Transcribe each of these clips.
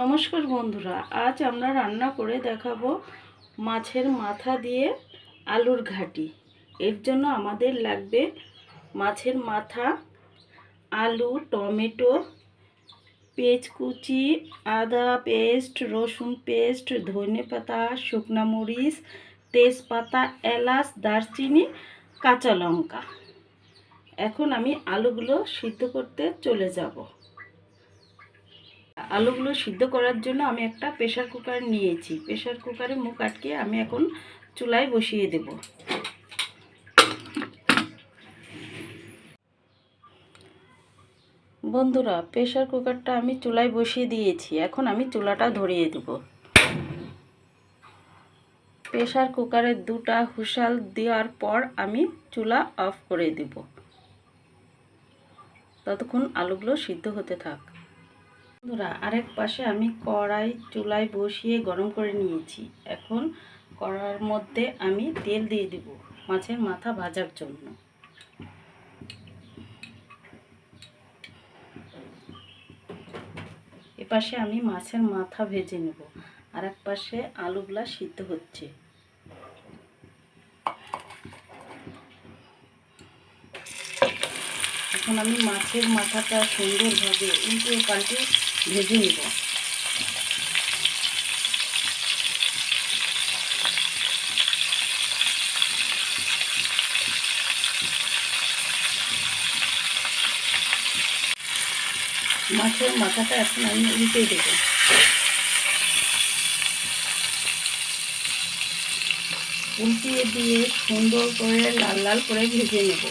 নমস্কার বন্ধুরা, আজ আমরা রান্না করে দেখাবো মাছের মাথা দিয়ে আলুর ঘাটি। এর জন্য আমাদের লাগবে মাছের মাথা, আলু, টমেটো পেঁয়াজ কুচি আদা পেস্ট, রসুন পেস্ট, ধনে পাতা, শুকনা মরিচ, তেজপাতা, এলাচ, দারচিনি, কাঁচা লঙ্কা। এখন আমি আলুগুলো সিদ্ধ করতে চলে যাব। আলুগুলো সিদ্ধ করার জন্য আমি একটা প্রেশার কুকার নিয়েছি। প্রেশার কুকারে মুখ আটকে আমি এখন চুলায় বসিয়ে দেব। বন্ধুরা প্রেশার কুকারটা আমি চুলায় বসিয়ে দিয়েছি। এখন আমি চুলাটা ধরিয়ে দেব। প্রেশার কুকারে দুটা হুসাল দেওয়ার পর আমি চুলা অফ করে দেব। ততক্ষণ আলুগুলো সিদ্ধ হতে থাক। বন্ধুরা, আরেক পাশে আমি কড়াই চুলায় বসিয়ে গরম করে নিয়েছি। এখন কড়ার মধ্যে আমি তেল দিয়ে দিব মাছের মাথা ভাজার জন্য। এপাশে আমি মাছের মাথা ভেজে নেব আর এক পাশে আলুগুলা সিদ্ধ হচ্ছে। এখন আমি মাছের মাথাটা সুন্দরভাবে উল্টে পাল্টে ভেজে নেব। মাছের মাথাটা এখন আমি উল্টে দেবো। উল্টিয়ে দিয়ে সুন্দর করে লাল লাল করে ভেজে নেব।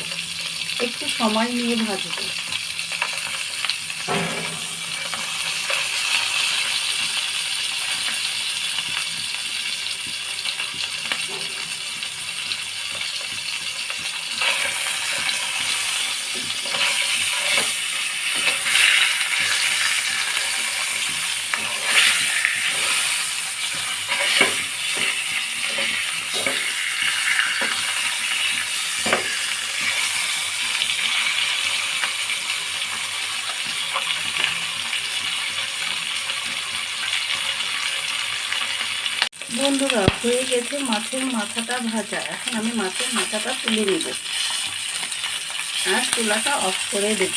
একটু সময় নিয়ে ভাজবো। বন্ধুরা, হয়ে গেছে মাছের মাথাটা ভাজা। এখন আমি মাছের মাথাটা তুলে নেব। আর চুলাটা অফ করে দেব।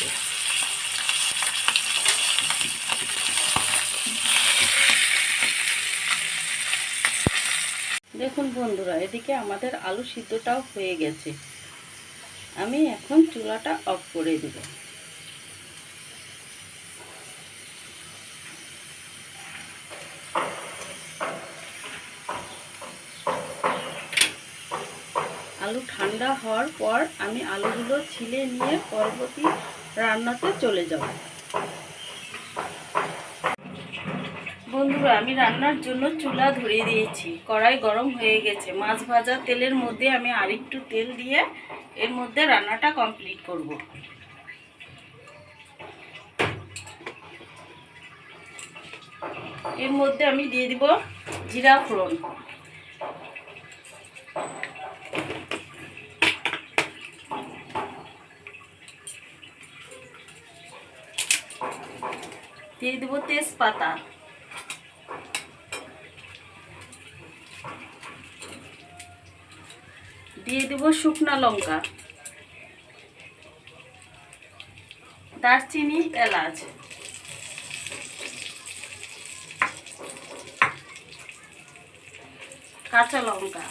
দেখুন বন্ধুরা, এদিকে আমাদের আলু সিদ্ধটাও হয়ে গেছে। আমি এখন চুলাটা অফ করে দেব। আলু ঠান্ডা হওয়ার পর আমি আলুগুলো ছিলে নিয়ে পরবর্তী রান্নাতে চলে যাব। বন্ধুরা, আমি রান্নার জন্য চুলা ধরিয়ে দিয়েছি। কড়াই গরম হয়ে গেছে। মাছ ভাজা তেলের মধ্যে আমি আরেকটু তেল দিয়ে এর মধ্যে রান্নাটা কমপ্লিট করব। এর মধ্যে আমি দিয়ে দিব জিরা ফোড়ন দিয়ে দেব তেজপাতা। দিয়ে দেব শুকনা লঙ্কা। দারচিনি এলাচ। কাঁচা লঙ্কা।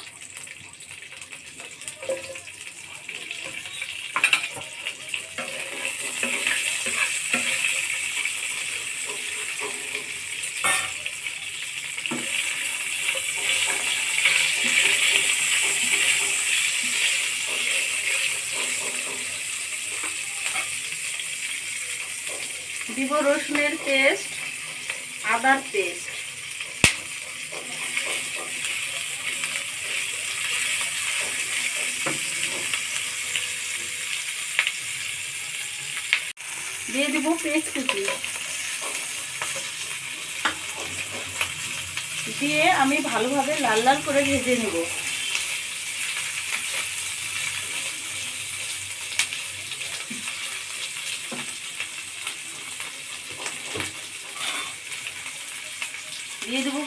দিব রসুনের পেস্ট, আদার পেস্ট। দিয়ে দিব পেস্ট কুচি। দিয়ে আমি ভালোভাবে লাল লাল করে ভেজে নেব।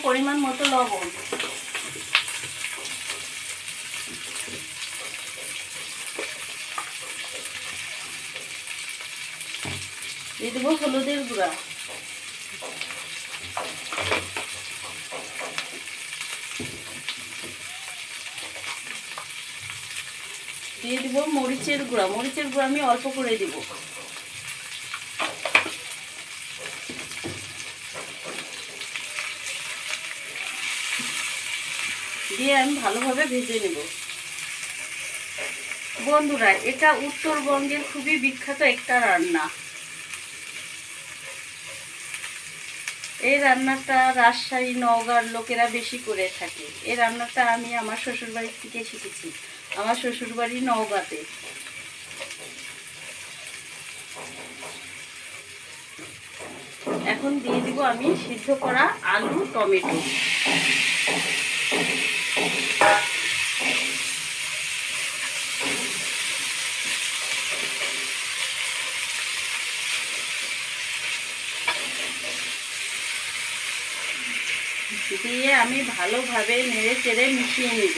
পরিমাণ মতো লবণ। দিয়ে দেবো হলুদের গুঁড়া। দিয়ে দিব মরিচের গুঁড়া। মরিচের গুঁড়া আমি অল্প করে দিব। দিয়ে আমি ভালোভাবে ভেজে নেব। বন্ধুরা, এটা উত্তরবঙ্গের খুবই বিখ্যাত একটা রান্না। এই রান্নাটা রাজশাহী, নওগাঁর লোকেরা বেশি করে থাকে। এই রান্নাটা আমি আমার শ্বশুরবাড়ির থেকে শিখেছি। আমার শ্বশুরবাড়ি নওগাঁতে। এখন দিয়ে দিব আমি সিদ্ধ করা আলু, টমেটো। দিয়ে আমি ভালোভাবে নেড়ে চেড়ে মিশিয়ে নিব।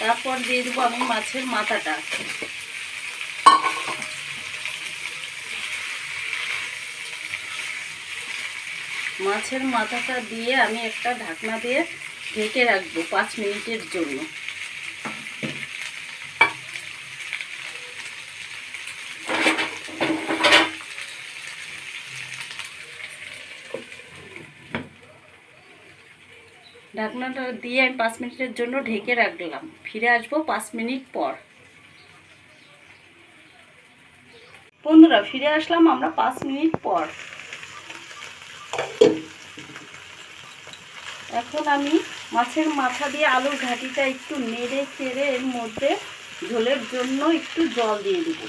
তারপর দিয়ে দেবো আমি মাছের মাথাটা। মাছের মাথাটা দিয়ে আমি একটা ঢাকনা দিয়ে ঢেকে রাখব পাঁচ মিনিটের জন্য। ঢাকনাটা দিয়ে আমি পাঁচ মিনিটের জন্য ঢেকে রাখলাম। ফিরে আসব পাঁচ মিনিট পর। বন্ধুরা, ফিরে আসলাম আমরা পাঁচ মিনিট পর। এখন আমি মাছের মাথা দিয়ে আলুর ঘাটিটা একটু নেড়ে চেড়ে এর মধ্যে ঝোলের জন্য একটু জল দিয়ে দেব।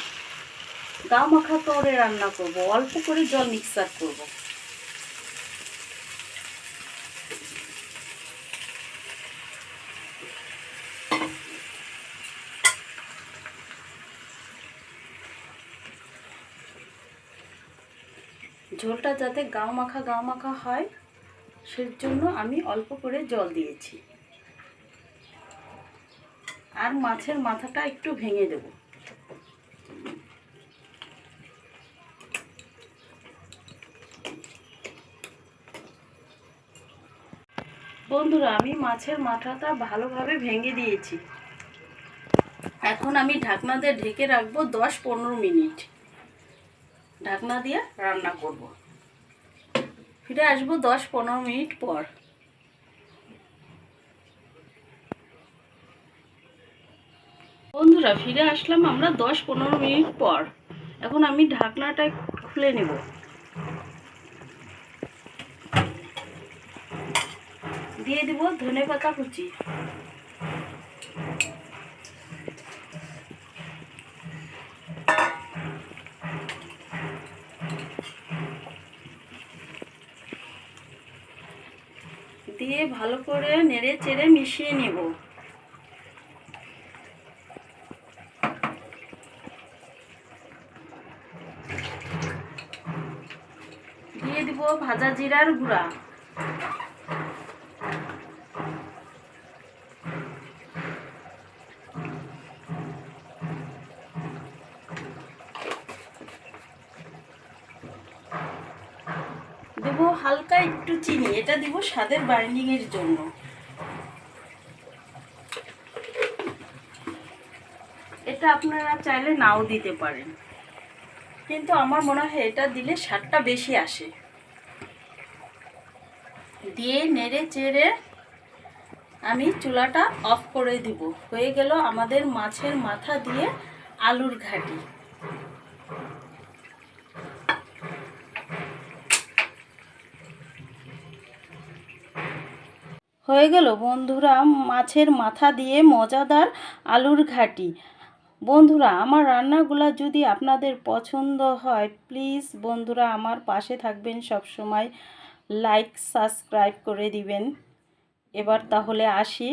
গা মাখা তরে রান্না করব, অল্প করে জল মিক্সার করব। ঝোলটা যাতে গাও মাখা গাও মাখা হয় সেই জন্য আমি অল্প করে জল দিয়েছি। আর মাছের মাথাটা একটু ভেঙে দেব। বন্ধুরা, আমি মাছের মাথাটা ভালোভাবে ভেঙে দিয়েছি। এখন আমি ঢাকনা দিয়ে ঢেকে রাখব দশ পনেরো মিনিট। ঢাকনা দিয়ে রান্না করব। ফিরে আসব দশ পনেরো মিনিট পর। বন্ধুরা, ফিরে আসলাম আমরা দশ পনেরো মিনিট পর। এখন আমি ঢাকনাটা খুলে নেব। দিয়ে দিব ধনে পাতা কুচি। দিয়ে ভালো করে নেড়ে চেড়ে মিশিয়ে নেব। দিয়ে দিব ভাজা জিরার গুঁড়া। দেব হালকা একটু চিনি, এটা দিব স্বাদের বাইন্ডিং এর জন্য। এটা আপনারা চাইলে নাও দিতে পারেন। কিন্তু আমার মনে হয় এটা দিলে স্বাদটা বেশি আসে। দিয়ে নেড়ে চেড়ে আমি চুলাটা অফ করে দিব। হয়ে গেল আমাদের মাছের মাথা দিয়ে আলুর ঘাটি। হয়ে গেল। বন্ধুরা, মাছের মাথা দিয়ে মজাদার আলুর ঘাটি। বন্ধুরা, আমার রান্নাগুলো যদি আপনাদের পছন্দ হয় প্লিজ বন্ধুরা আমার পাশে থাকবেন সব সময় লাইক সাবস্ক্রাইব করে দিবেন। এবার তাহলে আসি।